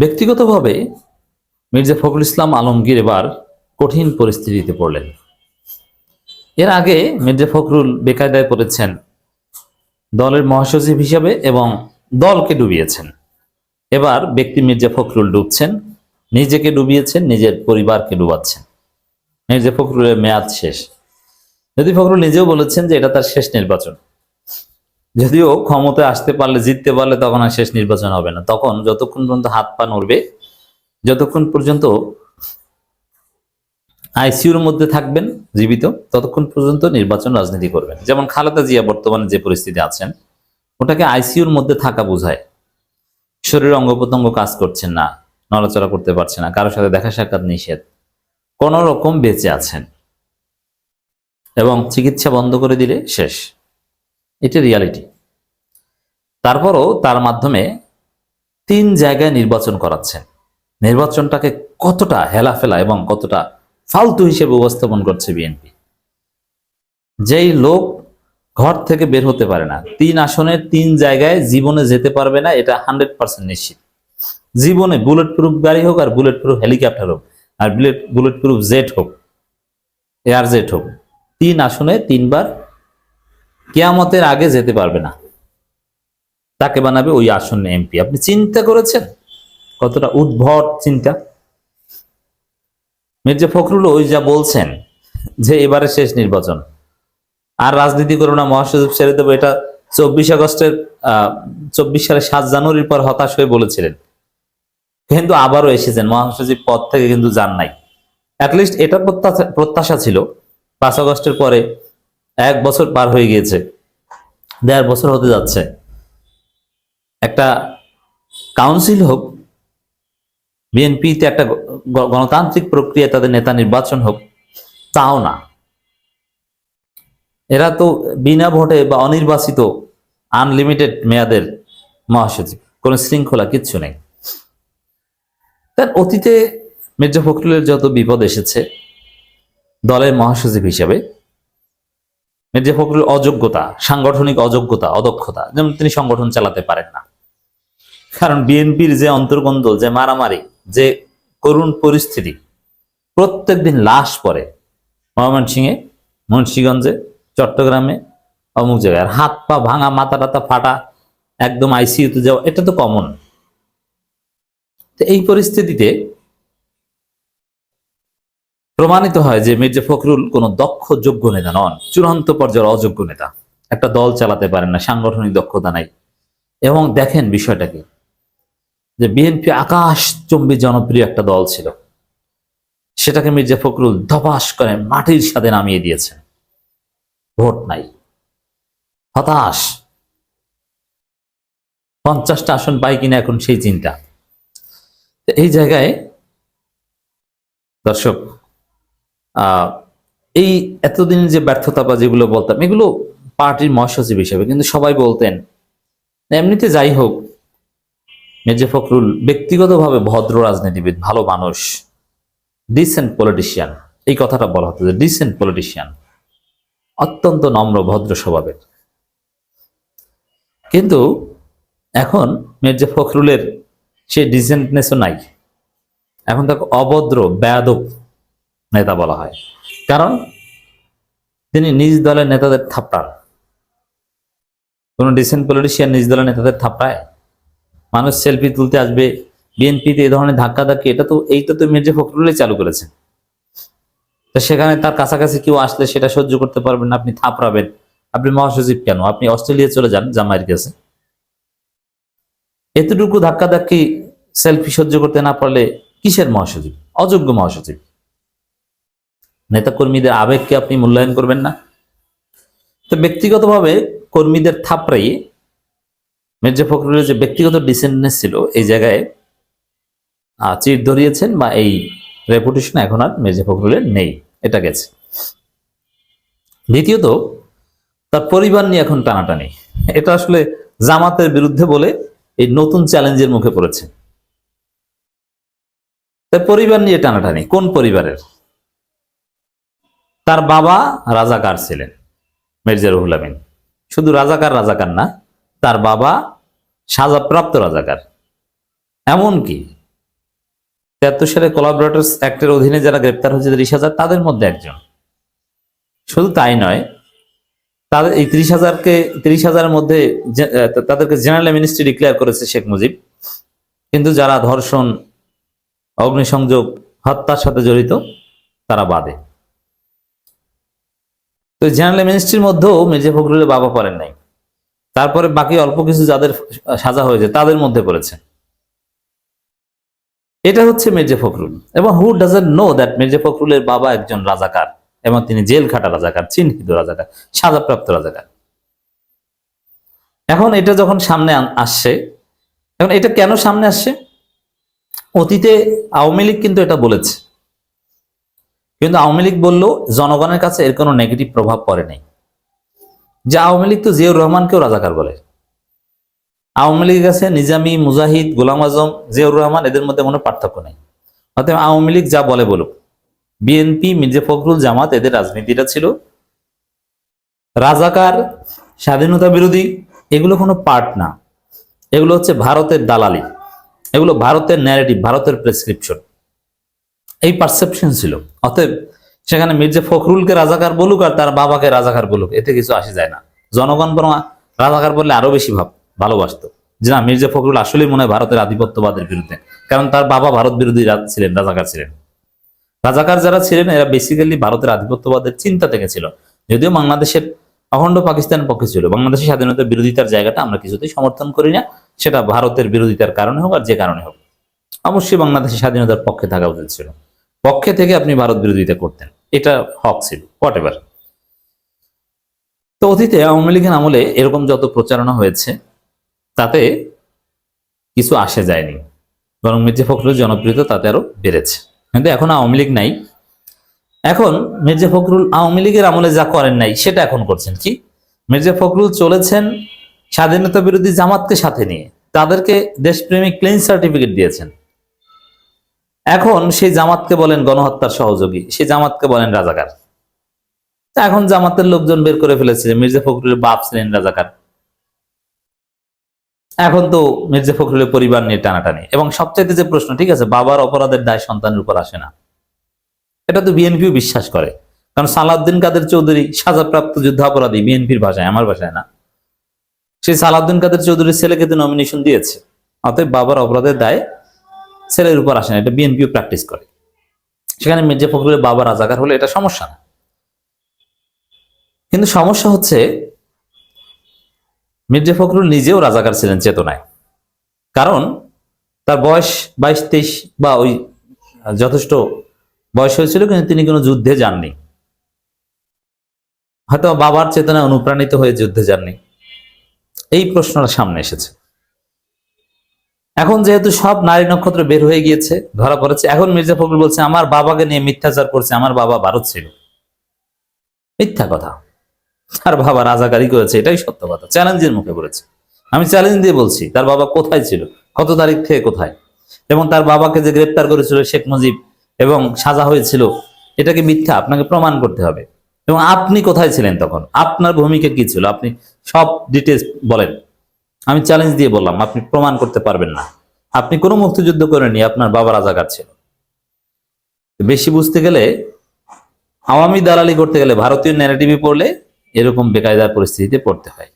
ব্যক্তিগতভাবে মির্জা ফখরুল ইসলাম আলমগীর এবার কঠিন পরিস্থিতিতে পড়লেন। এর আগে মির্জা ফখরুল বেকায়দায় পড়েছেন, দলের মহাসচিব হিসাবে এবং দলকে ডুবিয়েছেন। এবার ব্যক্তি মির্জা ফখরুল ডুবছেন, নিজেকে ডুবিয়েছেন, নিজের পরিবারকে ডুবাচ্ছেন। মির্জা ফখরুলের মেয়াদ শেষ। যদি ফখরুল নিজেও বলেছেন যে এটা তার শেষ নির্বাচন। যদিও ক্ষমতায় আসতে পারলে, জিততে পারলে তখন আর শেষ নির্বাচন হবে না। তখন যতক্ষণ পর্যন্ত হাত পা নড়বে, যতক্ষণ পর্যন্ত আইসিউর মধ্যে থাকবেন জীবিত, ততক্ষণ পর্যন্ত নির্বাচন রাজনীতি করবেন। যেমন খালেদা জিয়া বর্তমানে যে পরিস্থিতি আছেন, ওটাকে আইসিউর মধ্যে থাকা বোঝায়। শরীর অঙ্গ প্রত্যঙ্গ কাজ করছেন না, নড়াচড়া করতে পারছে না, কারোর সাথে দেখা সাক্ষাৎ নিষেধ। কোন রকম বেঁচে আছেন। এবং চিকিৎসা বন্ধ করে দিলে শেষ। এটা রিয়ালিটি তারপরও তার মাধ্যমে তিন জায়গায় নির্বাচন করাচ্ছেন নির্বাচনটাকে কতটা হেলাফেলা এবং কতটা ফালতু হিসেবে উপস্থাপন করছে বিএনপি? যেই লোক ঘর থেকে বের হতে পারে না, তিন আসনের তিন জায়গায় জীবনে যেতে পারবে না, এটা হান্ড্রেড পার্সেন্ট নিশ্চিত। জীবনে বুলেট প্রুফ গাড়ি হোক আর বুলেট প্রুফ হেলিকপ্টার হোক, আর বুলেট বুলেট প্রুফ জেট হোক এয়ার জেট হোক, তিন আসনে তিনবার কেয়ামতের আগে যেতে পারবে না। তাকে বানাবে ওই আসনে এমপি আপনি চিন্তা করেছেন? কতটা উদ্ভট চিন্তা? মির্জা ফখরুল ওই যা বলছেন যে এবারে শেষ নির্বাচন। আর রাজনীতি করব না, মহাসচিব ছেড়ে দেবো। এটা চব্বিশ আগস্টের চব্বিশ সালে সাত জানুয়ারির পর হতাশ হয়ে বলেছিলেন। কিন্তু আবারও এসেছেন। মহাসচিব পদ থেকে কিন্তু যান নাই। অ্যাটলিস্ট এটা প্রত্যাশা ছিল। পাঁচ আগস্টের পরে এক বছর পার হয়ে গিয়েছে। দেড় বছর হতে যাচ্ছে। একটা কাউন্সিল হোক বিএনপিতে একটা গণতান্ত্রিক প্রক্রিয়া তাদের নেতা নির্বাচন হোক, তাও না। এরা তো বিনা ভোটে বা অনির্বাচিত আনলিমিটেড মেয়াদের মহাসচিব, কোনো শৃঙ্খলা কিচ্ছু নেই। তার অতীতে মির্জা ফখরুলের যত বিপদ এসেছে, দলের মহাসচিব হিসাবে মির্জা ফখরুল, অযোগ্যতা, সাংগঠনিক অযোগ্যতা, অদক্ষতা, যেমন তিনি সংগঠন চালাতে পারেন না। কারণ বিএনপির যে অন্তর্গন্দল যে মারামারি, যে করুণ পরিস্থিতি প্রত্যেকদিন লাশ পড়ে ময়মনসিংহে, মুন্সীগঞ্জে, চট্টগ্রামে, অমুক জায়গায়। আর হাত পা ভাঙা, মাথা টাথা ফাটা, একদম আইসিইউতে যাওয়া, এটা তো কমন তো এই পরিস্থিতিতে প্রমাণিত হয় যে মির্জা ফখরুল কোনো দক্ষ, যোগ্য নেতা নন, চূড়ান্ত পর্যায়ের অযোগ্য নেতা। একটা দল চালাতে পারেন না, সাংগঠনিক দক্ষতা নাই। এবং দেখেন বিষয়টাকে, যে বিএনপি আকাশ চম্বী জনপ্রিয় একটা দল ছিল। সেটাকে মির্জা ফখরুল ধপাস করে মাটির সাথে নামিয়ে দিয়েছেন। ভোট নাই। হতাশ। পঞ্চাশটা আসন পাই কিনা এখন সেই চিন্তা। এই জায়গায় দর্শক এই এতদিন যে ব্যর্থতা বা যেগুলো বলতাম, এগুলো পার্টির মহাসচিব হিসেবে, কিন্তু সবাই বলতেন এমনিতে যাই হোক, মির্জা ফখরুল ব্যক্তিগতভাবে ভদ্র রাজনীতিবিদ, ভালো মানুষ ডিসেন্ট পলিটিশিয়ান এই কথাটা বলা হতো যে ডিসেন্ট পলিটিশিয়ান অত্যন্ত নম্র, ভদ্র স্বভাবের। কিন্তু এখন মির্জা ফখরুলের সেই ডিসেন্টনেসও নাই। এখন তাকে অভদ্র, বেয়াদব নেতা বলা হয়। কারণ তিনি নিজ দলের নেতাদের থাপড়ান। কোন ডিসেন্ট পলিটিশিয়ান নিজ দলের নেতাদের থাপড়ায়? মানুষ সেলফি তুলতে আসবে বিএনপিতে এই ধরনের ধাক্কা ধাক্কি, এটা তো এইটা তো মির্জা ফখরুলই চালু করেছে তো সেখানে তার কাছাকাছি কেউ আসলে সেটা সহ্য করতে পারবেন না, আপনি থাপড়াবেন। আপনি মহাসচিব কেন? আপনি অস্ট্রেলিয়া চলে যান, জামাইয়ের কাছে। এতটুকু ধাক্কা ধাক্কি সেলফি সহ্য করতে না পারলে কিসের মহাসচিব? অযোগ্য মহাসচিব। নেতাকর্মীদের আবেগকে আপনি মূল্যায়ন করবেন না। তো ব্যক্তিগতভাবে কর্মীদের থাপড়াইয়ে মির্জা ফখরুলের যে ব্যক্তিগত ডিসেন্ডনেস ছিল, এই জায়গায় চির ধরিয়েছেন বা এই রেপুটেশন এখন আর মির্জা ফখরুলের নেই, এটা গেছে। দ্বিতীয়ত, তার পরিবার নিয়ে এখন টানাটানি। এটা আসলে জামাতের বিরুদ্ধে বলে এই নতুন চ্যালেঞ্জের মুখে পড়েছে। তার পরিবার নিয়ে টানাটানি, কোন পরিবারের? তার বাবা রাজাকার ছিলেন মির্জা রুহুল আমিন। শুধু রাজাকার রাজাকার না, তার বাবা সাজাপ্রাপ্ত রাজাকার। এমনকি তেহাত্তর সালে কোলাবরেটর্স অ্যাক্টের অধীনে যারা গ্রেপ্তার হয়েছে, ত্রিশ হাজার, তাদের মধ্যে একজন। শুধু তাই নয়, তাদের এই ত্রিশ হাজারকে, ত্রিশ হাজারের মধ্যে তাদেরকে জেনারেল মিনিস্ট্রি ডিক্লেয়ার করেছে শেখ মুজিব। কিন্তু যারা ধর্ষণ, অগ্নিসংযোগ, হত্যার সাথে জড়িত, তারা বাদে। তো জেনারেল মিনিস্ট্রির মধ্যেও মির্জা ফখরুলের বাবা পড়েন নাই। তারপরে বাকি অল্প কিছু যাদের সাজা হয়েছে, তাদের মধ্যে পড়েছে। এটা হচ্ছে মির্জা ফখরুল। এবং who doesn't know that Mirza ফখরুলের বাবা একজন রাজাকার এবং তিনি জেল খাটা রাজাকার, চিহ্নিত রাজাকার, সাজাপ্রাপ্ত রাজাকার। এখন এটা যখন সামনে আসছে, এখন এটা কেন সামনে আসছে? অতীতে আওয়ামী লীগ কিন্তু এটা বলেছে। কিন্তু আওয়ামী লীগ বলল, জনগণের কাছে এর কোনো নেগেটিভ প্রভাব পড়ে নাই। যে আওয়ামী লীগ তো জিয়াউর রহমানকেও রাজাকার বলে। আওয়ামী লীগের কাছে নিজামী, মুজাহিদ, গোলাম আজম, জিয়াউর রহমান, এদের মধ্যে কোনো পার্থক্য নেই। অতএব আওয়ামী লীগ যা বলে বলুক। বিএনপি, মির্জা ফখরুল, জামাত, এদের রাজনীতিটা ছিল রাজাকার, স্বাধীনতা বিরোধী, এগুলো কোনো পার্ট না। এগুলো হচ্ছে ভারতের দালালি। এগুলো ভারতের ন্যারেটিভ ভারতের প্রেসক্রিপশন এই পারসেপশন ছিল। অতএব সেখানে মির্জা ফখরুলকে রাজাকার বলুক আর তার বাবাকে রাজাকার বলুক, এতে কিছু আসে যায় না। জনগণ বরং রাজাকার বললে আরও বেশি ভাব, ভালোবাসতো। যে না, মির্জা ফখরুল আসলেই মনে হয় ভারতের আধিপত্যবাদের বিরুদ্ধে, কারণ তার বাবা ভারত বিরোধী ছিলেন, রাজাকার ছিলেন। রাজাকার যারা ছিলেন, এরা বেসিক্যালি ভারতের আধিপত্যবাদের চিন্তা থেকে ছিল। যদিও বাংলাদেশের অখণ্ড পাকিস্তানের পক্ষে ছিল। বাংলাদেশের স্বাধীনতার বিরোধিতার জায়গাটা আমরা কিছুতেই সমর্থন করি না। সেটা ভারতের বিরোধিতার কারণে হোক আর যে কারণে হোক। অবশ্যই বাংলাদেশের স্বাধীনতার পক্ষে থাকা উচিত ছিল। পক্ষে থেকে আপনি ভারত বিরোধিতা করতেন। এটা হক ছিল হোয়াট এভার তো অতীতে আওয়ামী লীগের আমলে এরকম যত প্রচারণা হয়েছে, তাতে কিছু আসে যায়নি। বরং মির্জা ফখরুলের জনপ্রিয়তা তাতে আরও বেড়েছে। কিন্তু এখন আওয়ামী লীগ নাই। এখন মির্জা ফখরুল আওয়ামী লীগের আমলে যা করেন নাই, সেটা এখন করছেন কি? মির্জা ফখরুল চলেছেন স্বাধীনতা বিরোধী জামাতকে সাথে নিয়ে। তাদেরকে দেশপ্রেমিক ক্লিন সার্টিফিকেট দিয়েছেন। এখন সেই জামাতকে বলেন গণহত্যার সহযোগী, সেই জামাতকে বলেন রাজাকার। এখন জামাতের লোকজন বের করে ফেলেছে যে মির্জা ফখরুলের বাপ ছিলেন রাজাকার। এখন তো মির্জা ফখরুলের পরিবার নিয়ে টানাটানি। এবং সবচাইতে যে প্রশ্ন, ঠিক আছে, বাবার অপরাধের দায় সন্তানের উপর আসে না। এটা তো বিএনপিও বিশ্বাস করে। কারণ সালাউদ্দিন কাদের চৌধুরী সাজাপ্রাপ্ত যুদ্ধাপরাধী, বিএনপির ভাষায়, আমার ভাষায় না। সেই সালাউদ্দিন কাদের চৌধুরীর ছেলেকে তো নমিনেশন দিয়েছে। অতএব বাবার অপরাধের দায় ছেলের উপর আসে না, এটা বিএনপিও প্র্যাকটিস করে। সেখানে মির্জা ফখরুলের বাবা রাজাকার হলে এটা সমস্যা না। কিন্তু সমস্যা হচ্ছে, মির্জা ফখরুল নিজেও রাজাকার ছিলেন চেতনায়। কারণ তার বয়স বাইশ, তেইশ বা ওই যথেষ্ট বয়স হয়েছিল, কিন্তু তিনি কোনো যুদ্ধে যাননি। হয়তো বাবার চেতনায় অনুপ্রাণিত হয়ে যুদ্ধে যাননি। এই প্রশ্নটা সামনে এসেছে। এখন যেহেতু সব নারী নক্ষত্র বের হয়ে গিয়েছে, ধরা পড়েছে। এখন মির্জা ফখরুল বলছে, আমার বাবাকে নিয়ে মিথ্যাচার করছে, আমার বাবা ভারত ছিল। মিথ্যা কথা। তার বাবা রাজাকারি করেছে, এটাই সত্য কথা। চ্যালেঞ্জের মুখে পড়েছে। আমি চ্যালেঞ্জ দিয়ে বলছি, তার বাবা কোথায় ছিল? কত তারিখ থেকে কোথায়? এবং তার বাবাকে যে গ্রেপ্তার করেছিল শেখ মুজিব এবং সাজা হয়েছিল এটাকে মিথ্যা? আপনাকে প্রমাণ করতে হবে। এবং আপনি কোথায় ছিলেন তখন? আপনার ভূমিকা কি ছিল? আপনি সব ডিটেলস বলেন। আমি চ্যালেঞ্জ দিয়ে বললাম, আপনি প্রমাণ করতে পারবেন না। আপনি কোনো মুক্তিযুদ্ধ করেননি, আপনার বাবা রাজাকার ছিল। বেশি বুঝতে গেলে, আওয়ামী দালালি করতে গেলে ভারতীয় ন্যারেটিভে পড়লে এরকম বেকায়দার পরিস্থিতিতে পড়তে হয়।